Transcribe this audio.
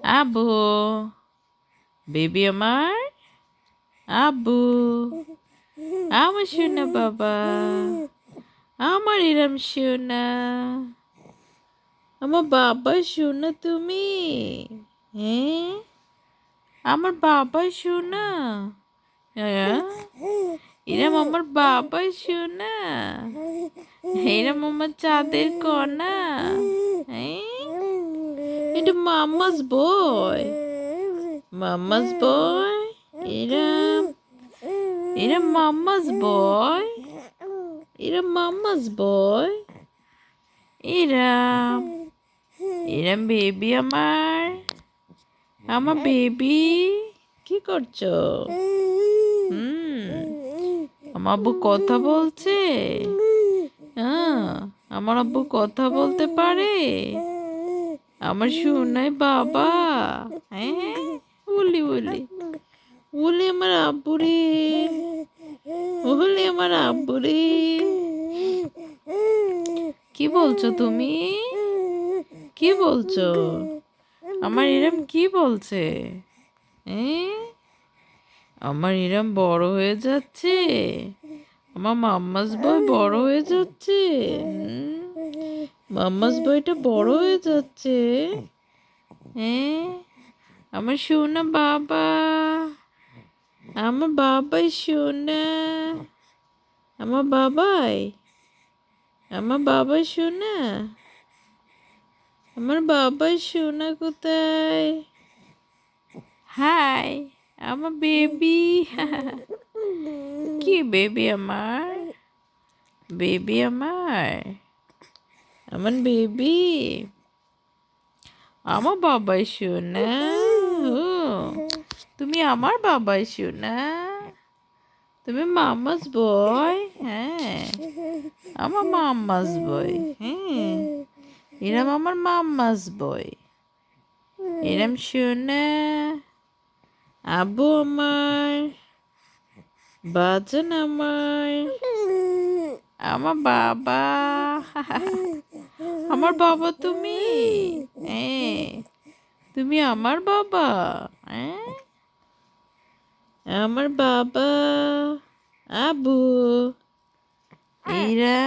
আব্বু বেবি আমার আব্বু আমার সোনা বাবা, আমার এরম সোনা, আমার বাবা সোনা তুমি হ্যাঁ আমার বাবা হ্যাঁ? এরম আমার বাবা সোনা এরম আমার চাঁদের হ্যাঁ এটা মাম্মাস বয় মাম্মাস বয় এরম এরম মাম্মাস বয় এরম মাম্মাস বয় এরম এরম বেবি আমার আমার বেবি কি করছ? হুম। আমার আব্বু কথা বলছে? হ্যাঁ আমার আব্বু কথা বলতে পারে? আমার শোনাই বাবা। হ্যাঁ বলি বলি। বলি আমার আব্বু রে। বলি আমার আব্বু রে। কি বলছো তুমি? কি বলছো? আমার এরম কি বলছে? হ্যাঁ? আমার এরম বড় হয়ে যাচ্ছে। আমার মাম্মাস বই বড় হয়ে যাচ্ছে। হুম? মাম্মাস বইটা বড় হয়ে যাচ্ছে। হ্যাঁ আমার সোনা বাবা। আমার বাবাই সোনা। আমার বাবাই? আমার বাবাই সোনা? আমার বাবাই সোনা কোথায়? হাই, আমার বেবি। কি বেবি আমার? বেবি আমার? আমার বেবি আমার বাবাই ও তুমি আমার বাবাই সোনা তুমি মাম্মাস বয় হ্যাঁ। আমার মাম্মাস বয় হ্যাঁ। এরম আমার মাম্মাস বয়। এরম সোনা আব্বু আমার বাজন আমার আমার বাবা। আমার বাবা তুমি? তুমি আমার বাবা? আমার বাবা আবু এরা